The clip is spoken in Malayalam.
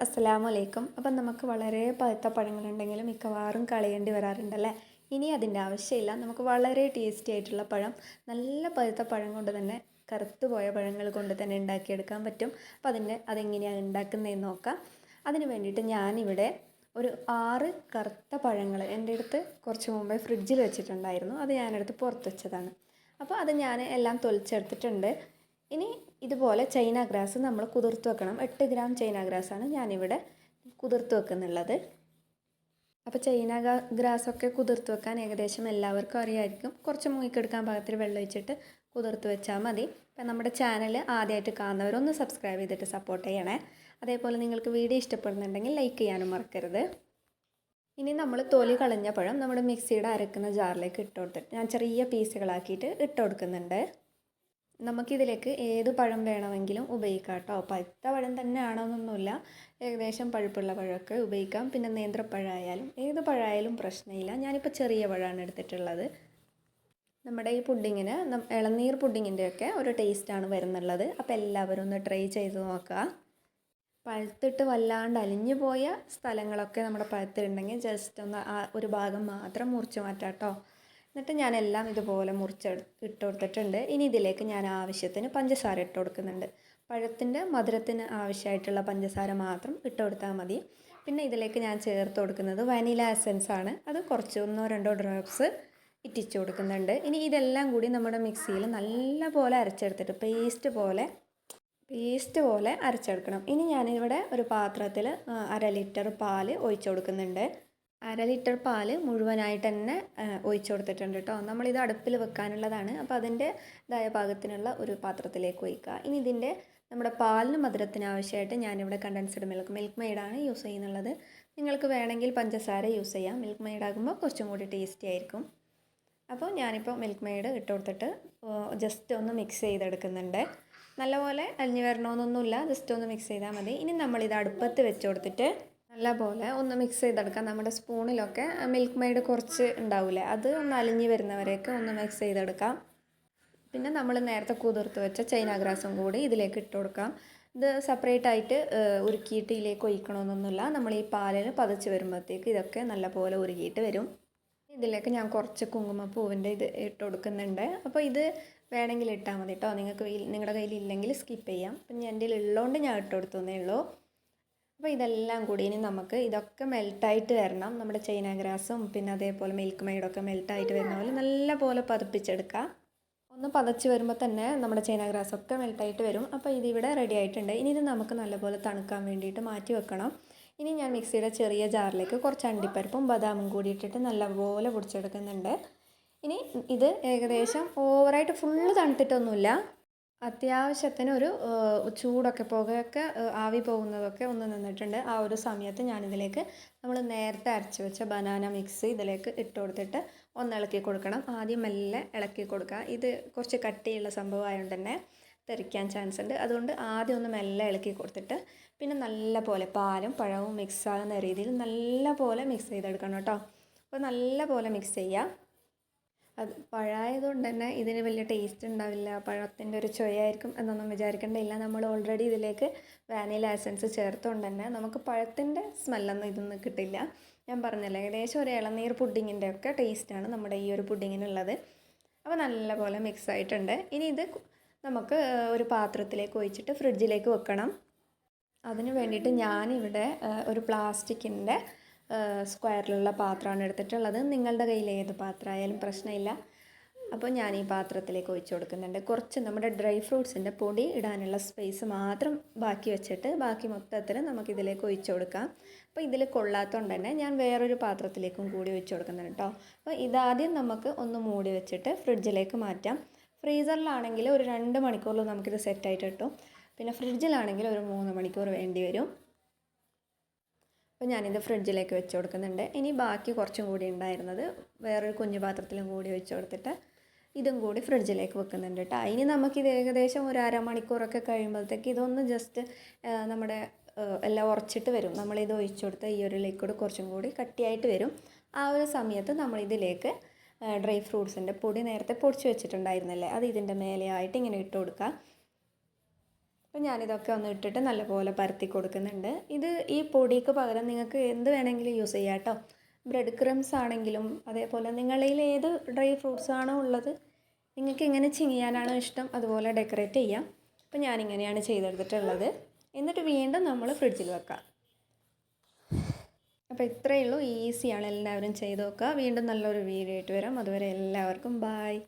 അസ്സലാമു അലൈക്കും അപ്പം നമുക്ക് വളരെ പഴുത്ത പഴങ്ങളുണ്ടെങ്കിലും മിക്കവാറും കളയേണ്ടി വരാറുണ്ടല്ലേ? ഇനി അതിന്റെ ആവശ്യമില്ല. നമുക്ക് വളരെ ടേസ്റ്റി ആയിട്ടുള്ള പഴം നല്ല പഴുത്ത പഴം കൊണ്ട് തന്നെ കറുത്തു പോയ പഴങ്ങൾ കൊണ്ട് തന്നെ ഉണ്ടാക്കിയെടുക്കാൻ പറ്റും. അപ്പം അതിന്റെ അതെങ്ങനെയാണ് ഉണ്ടാക്കുന്നതെന്ന് നോക്കാം. അതിന് വേണ്ടിയിട്ട് ഞാനിവിടെ ഒരു ആറ് കറുത്ത പഴങ്ങൾ എന്റെ അടുത്ത് കുറച്ച് മുമ്പേ ഫ്രിഡ്ജിൽ വെച്ചിട്ടുണ്ടായിരുന്നു. അത് ഞാനെടുത്ത് പുറത്ത് വെച്ചതാണ്. അപ്പോൾ അത് ഞാൻ എല്ലാം തൊലിച്ചെടുത്തിട്ടുണ്ട്. ഇനി ഇതുപോലെ ചൈന ഗ്രാസ് നമ്മൾ കുതിർത്ത് വെക്കണം. എട്ട് ഗ്രാം ചൈന ഗ്രാസാണ് ഞാനിവിടെ കുതിർത്ത് വെക്കുന്നുള്ളത്. അപ്പോൾ ചൈന ഗ്രാസൊക്കെ കുതിർത്ത് വെക്കാൻ ഏകദേശം എല്ലാവർക്കും അറിയായിരിക്കും. കുറച്ച് മുങ്ങിക്കെടുക്കാൻ പാകത്തിൽ വെള്ളം ഒഴിച്ചിട്ട് കുതിർത്ത് വെച്ചാൽ മതി. അപ്പം നമ്മുടെ ചാനൽ ആദ്യമായിട്ട് കാണുന്നവരൊന്ന് സബ്സ്ക്രൈബ് ചെയ്തിട്ട് സപ്പോർട്ട് ചെയ്യണേ. അതേപോലെ നിങ്ങൾക്ക് വീഡിയോ ഇഷ്ടപ്പെടുന്നുണ്ടെങ്കിൽ ലൈക്ക് ചെയ്യാനും മറക്കരുത്. ഇനി നമ്മൾ തൊലി കളഞ്ഞ പഴം നമ്മുടെ മിക്സിയുടെ അരക്കുന്ന ജാറിലേക്ക് ഇട്ട് കൊടുത്തിട്ട് ഞാൻ ചെറിയ പീസുകളാക്കിയിട്ട് ഇട്ട് കൊടുക്കുന്നുണ്ട്. നമുക്കിതിലേക്ക് ഏത് പഴം വേണമെങ്കിലും ഉപയോഗിക്കാം കേട്ടോ. പഴുത്ത പഴം തന്നെ ആണോന്നൊന്നുമില്ല. ഏകദേശം പഴുപ്പുള്ള പഴമൊക്കെ ഉപയോഗിക്കാം. പിന്നെ നേന്ത്രപ്പഴമായാലും ഏത് പഴമായാലും പ്രശ്നമില്ല. ഞാനിപ്പോൾ ചെറിയ പഴമാണ് എടുത്തിട്ടുള്ളത്. നമ്മുടെ ഈ പുഡിങ്ങിന് ഇളനീർ പുഡിങ്ങിന്റെയൊക്കെ ഒരു ടേസ്റ്റാണ് വരുന്നുള്ളത്. അപ്പോൾ എല്ലാവരും ഒന്ന് ട്രൈ ചെയ്ത് നോക്കുക. പഴുത്തിട്ട് വല്ലാണ്ട് അലിഞ്ഞു പോയ സ്ഥലങ്ങളൊക്കെ നമ്മുടെ പഴുത്തിട്ടുണ്ടെങ്കിൽ ജസ്റ്റ് ഒന്ന് ആ ഒരു ഭാഗം മാത്രം മുറിച്ച് മാറ്റാം കേട്ടോ. എന്നിട്ട് എല്ലാം ഇതുപോലെ മുറിച്ച് ഇട്ട് കൊടുത്തിട്ടുണ്ട് ഇനി ഇതിലേക്ക് ഞാൻ ആവശ്യത്തിന് പഞ്ചസാര ഇട്ട് കൊടുക്കുന്നുണ്ട്. പഴത്തിന്റെ മധുരത്തിന് ആവശ്യമായിട്ടുള്ള പഞ്ചസാര മാത്രം ഇട്ട് കൊടുത്താൽ മതി. പിന്നെ ഇതിലേക്ക് ഞാൻ ചേർത്ത് കൊടുക്കുന്നത് വനില എസൻസ് ആണ്. അത് കുറച്ച് ഒന്നോ രണ്ടോ ഡ്രോപ്സ് ഇറ്റിച്ച് കൊടുക്കുന്നുണ്ട്. ഇനി ഇതെല്ലാം കൂടി നമ്മുടെ മിക്സിയിൽ നല്ല പോലെ അരച്ചെടുത്തിട്ട് പേസ്റ്റ് പോലെ പേസ്റ്റ് പോലെ അരച്ചെടുക്കണം. ഇനി ഞാനിവിടെ ഒരു പാത്രത്തിൽ അര ലിറ്റർ പാൽ ഒഴിച്ചു കൊടുക്കുന്നുണ്ട്. അര ലിറ്റർ പാൽ മുഴുവനായിട്ട് തന്നെ ഒഴിച്ചു കൊടുത്തിട്ടുണ്ട് കേട്ടോ നമ്മളിത് അടുപ്പിൽ വെക്കാനുള്ളതാണ്. അപ്പോൾ അതിന്റെ ഇതായ പാകത്തിനുള്ള ഒരു പാത്രത്തിലേക്ക് ഒഴിക്കുക. ഇനി ഇതിന്റെ നമ്മുടെ പാലിന് മധുരത്തിന് ആവശ്യമായിട്ട് ഞാനിവിടെ കണ്ടൻസ്ഡ് മിൽക്ക് മിൽക്ക് മെയ്ഡാണ് യൂസ് ചെയ്യുന്നുള്ളത്. നിങ്ങൾക്ക് വേണമെങ്കിൽ പഞ്ചസാര യൂസ് ചെയ്യാം. മിൽക്ക് മെയ്ഡ് ആകുമ്പോൾ കുറച്ചും കൂടി ടേസ്റ്റി ആയിരിക്കും. അപ്പോൾ ഞാനിപ്പോൾ മിൽക്ക് മെയ്ഡ് ഇട്ട് കൊടുത്തിട്ട് ജസ്റ്റ് ഒന്ന് മിക്സ് ചെയ്തെടുക്കുന്നുണ്ട്. നല്ലപോലെ അലിഞ്ഞു വരണമെന്നൊന്നുമില്ല ജസ്റ്റ് ഒന്ന് മിക്സ് ചെയ്താൽ മതി. ഇനി നമ്മളിത് അടുപ്പത്ത് വെച്ച് കൊടുത്തിട്ട് നല്ലപോലെ ഒന്ന് മിക്സ് ചെയ്തെടുക്കാം. നമ്മുടെ സ്പൂണിലൊക്കെ മിൽക്ക് മെയ്ഡ് കുറച്ച് ഉണ്ടാവില്ലേ അത് ഒന്ന് അലിഞ്ഞ് വരുന്നവരെയൊക്കെ ഒന്ന് മിക്സ് ചെയ്തെടുക്കാം. പിന്നെ നമ്മൾ നേരത്തെ കുതിർത്ത് വെച്ച ചൈന ഗ്രാസും കൂടി ഇതിലേക്ക് ഇട്ട് കൊടുക്കാം. ഇത് സെപ്പറേറ്റ് ആയിട്ട് ഉരുക്കിയിട്ട് ഇതിലേക്ക് ഒഴിക്കണമെന്നൊന്നുമില്ല. നമ്മൾ ഈ പാലിൽ പതച്ച് വരുമ്പോഴത്തേക്ക് ഇതൊക്കെ നല്ലപോലെ ഉരുകിയിട്ട് വരും. ഇതിലേക്ക് ഞാൻ കുറച്ച് കുങ്കുമപ്പൂവിന്റെ ഇത് ഇട്ട് കൊടുക്കുന്നുണ്ട്. അപ്പോൾ ഇത് വേണമെങ്കിൽ ഇട്ടാൽ മതി കേട്ടോ. നിങ്ങൾക്ക് നിങ്ങളുടെ കയ്യിൽ ഇല്ലെങ്കിൽ സ്കിപ്പ് ചെയ്യാം. അപ്പം എന്റെ ഉള്ളതുകൊണ്ട് ഞാൻ ഇട്ട് കൊടുത്തേ ഉള്ളൂ. അപ്പോൾ ഇതെല്ലാം കൂടി ഇനി നമുക്ക് ഇതൊക്കെ മെൽട്ടായിട്ട് വരണം. നമ്മുടെ ചൈന ഗ്രാസും പിന്നെ അതേപോലെ മിൽക്ക് മെയ്ഡൊക്കെ മെൽട്ടായിട്ട് വരുന്ന പോലെ നല്ല പോലെ പതിപ്പിച്ചെടുക്കുക. ഒന്ന് പതച്ച് വരുമ്പോൾ തന്നെ നമ്മുടെ ചൈന ഗ്രാസൊക്കെ മെൽട്ടായിട്ട് വരും. അപ്പോൾ ഇതിവിടെ റെഡി ആയിട്ടുണ്ട്. ഇനി ഇത് നമുക്ക് നല്ലപോലെ തണുക്കാൻ വേണ്ടിയിട്ട് മാറ്റി വെക്കണം. ഇനി ഞാൻ മിക്സിയുടെ ചെറിയ ജാറിലേക്ക് കുറച്ച് അണ്ടിപ്പരിപ്പും ബദാമും കൂടി ഇട്ടിട്ട് നല്ലപോലെ പൊടിച്ചെടുക്കുന്നുണ്ട്. ഇനി ഇത് ഏകദേശം ഓവറായിട്ട് ഫുള്ള് തണുത്തിട്ടൊന്നുമില്ല. അത്യാവശ്യത്തിന് ഒരു ചൂടൊക്കെ പുകയൊക്കെ ആവി പോകുന്നതൊക്കെ ഒന്ന് നിന്നിട്ടുണ്ട്. ആ ഒരു സമയത്ത് ഞാനിതിലേക്ക് നമ്മൾ നേരത്തെ അരച്ച് വെച്ച ബനാന മിക്സ് ഇതിലേക്ക് ഇട്ട് കൊടുത്തിട്ട് ഒന്ന് ഇളക്കി കൊടുക്കണം. ആദ്യം മെല്ലെ ഇളക്കി കൊടുക്കുക. ഇത് കുറച്ച് കട്ടിയുള്ള സംഭവമായതുകൊണ്ട് തന്നെ തെറിക്കാൻ ചാൻസ് ഉണ്ട്. അതുകൊണ്ട് ആദ്യം ഒന്ന് മെല്ലെ ഇളക്കി കൊടുത്തിട്ട് പിന്നെ നല്ല പോലെ പാലും പഴവും മിക്സ് ആകുന്ന രീതിയിൽ നല്ല പോലെ മിക്സ് ചെയ്തെടുക്കണം കേട്ടോ. അപ്പോൾ നല്ല പോലെ മിക്സ് ചെയ്യുക അത് പഴമായതുകൊണ്ട് തന്നെ ഇതിന് വലിയ ടേസ്റ്റ് ഉണ്ടാവില്ല. പഴത്തിന്റെ ഒരു ചുവയായിരിക്കും എന്നൊന്നും വിചാരിക്കേണ്ടയില്ല നമ്മൾ ഓൾറെഡി ഇതിലേക്ക് വാനില എസൻസ് ചേർത്തുകൊണ്ട് തന്നെ നമുക്ക് പഴത്തിന്റെ സ്മെല്ലൊന്നും ഇതൊന്നും കിട്ടില്ല. ഞാൻ പറഞ്ഞല്ലോ ഏകദേശം ഒരു ഇളനീർ പുഡിങ്ങിന്റെ ഒക്കെ ടേസ്റ്റാണ് നമ്മുടെ ഈ ഒരു പുഡിങ്ങിനുള്ളത് അപ്പോൾ നല്ലപോലെ മിക്സ് ആയിട്ടുണ്ട്. ഇനി ഇത് നമുക്ക് ഒരു പാത്രത്തിലേക്ക് ഒഴിച്ചിട്ട് ഫ്രിഡ്ജിലേക്ക് വെക്കണം. അതിന് വേണ്ടിയിട്ട് ഞാനിവിടെ ഒരു പ്ലാസ്റ്റിക്കിന്റെ സ്ക്വയറിലുള്ള പാത്രമാണ് എടുത്തിട്ടുള്ളത്. നിങ്ങളുടെ കയ്യിൽ ഏത് പാത്രമായാലും പ്രശ്നമില്ല. അപ്പോൾ ഞാൻ ഈ പാത്രത്തിലേക്ക് ഒഴിച്ചു കൊടുക്കുന്നുണ്ട്. കുറച്ച് നമ്മുടെ ഡ്രൈ ഫ്രൂട്ട്സിന്റെ പൊടി ഇടാനുള്ള സ്പേസ് മാത്രം ബാക്കി വെച്ചിട്ട് ബാക്കി മൊത്തത്തിൽ നമുക്കിതിലേക്ക് ഒഴിച്ചു കൊടുക്കാം. അപ്പോൾ ഇതിൽ കൊള്ളാത്തതുകൊണ്ട് തന്നെ ഞാൻ വേറൊരു പാത്രത്തിലേക്കും കൂടി ഒഴിച്ചു കൊടുക്കുന്നുണ്ട് കേട്ടോ. അപ്പോൾ ഇതാദ്യം നമുക്ക് ഒന്ന് മൂടി വെച്ചിട്ട് ഫ്രിഡ്ജിലേക്ക് മാറ്റാം. ഫ്രീസറിലാണെങ്കിൽ ഒരു രണ്ട് മണിക്കൂറിൽ നമുക്കിത് സെറ്റായിട്ട് കിട്ടും. പിന്നെ ഫ്രിഡ്ജിലാണെങ്കിൽ ഒരു മൂന്ന് മണിക്കൂർ വേണ്ടി വരും. അപ്പോൾ ഞാനിത് ഫ്രിഡ്ജിലേക്ക് വെച്ച് കൊടുക്കുന്നുണ്ട്. ഇനി ബാക്കി കുറച്ചും കൂടി ഉണ്ടായിരുന്നത് വേറൊരു കുഞ്ഞു പാത്രത്തിലും കൂടി വെച്ച് കൊടുത്തിട്ട് ഇതും കൂടി ഫ്രിഡ്ജിലേക്ക് വെക്കുന്നുണ്ട് കേട്ടോ. ഇനി നമുക്കിത് ഏകദേശം ഒരു അരമണിക്കൂറൊക്കെ കഴിയുമ്പോഴത്തേക്ക് ഇതൊന്ന് ജസ്റ്റ് നമ്മുടെ എല്ലാം ഉറച്ചിട്ട് വരും. നമ്മളിത് ഒഴിച്ചു കൊടുത്ത ഈ ഒരു ലിക്വിഡ് കുറച്ചും കൂടി കട്ടിയായിട്ട് വരും. ആ ഒരു സമയത്ത് നമ്മളിതിലേക്ക് ഡ്രൈ ഫ്രൂട്ട്സിന്റെ പൊടി നേരത്തെ പൊടിച്ച് വെച്ചിട്ടുണ്ടായിരുന്നല്ലേ? അത് ഇതിന്റെ മേലെയായിട്ട് ഇങ്ങനെ ഇട്ട് കൊടുക്കുക അപ്പം ഞാനിതൊക്കെ ഒന്ന് ഇട്ടിട്ട് നല്ലപോലെ പരത്തി കൊടുക്കുന്നുണ്ട്. ഇത് ഈ പൊടിക്ക് പകരം നിങ്ങൾക്ക് എന്ത് വേണമെങ്കിലും യൂസ് ചെയ്യാം കേട്ടോ ബ്രെഡ് ക്രംസ് ആണെങ്കിലും അതേപോലെ നിങ്ങളിൽ ഏത് ഡ്രൈ ഫ്രൂട്ട്സ് ആണോ ഉള്ളത് നിങ്ങൾക്ക് എങ്ങനെ ചിങ്ങിയാനാണോ ഇഷ്ടം അതുപോലെ ഡെക്കറേറ്റ് ചെയ്യാം. അപ്പം ഞാനിങ്ങനെയാണ് ചെയ്തെടുത്തിട്ടുള്ളത്. എന്നിട്ട് വീണ്ടും നമ്മൾ ഫ്രിഡ്ജിൽ വെക്കാം. അപ്പോൾ ഇത്രയേ ഉള്ളൂ. ഈസിയാണ് എല്ലാവരും ചെയ്ത് നോക്കുക. വീണ്ടും നല്ലൊരു വീഡിയോ ആയിട്ട് വരാം. അതുവരെ എല്ലാവർക്കും ബായ്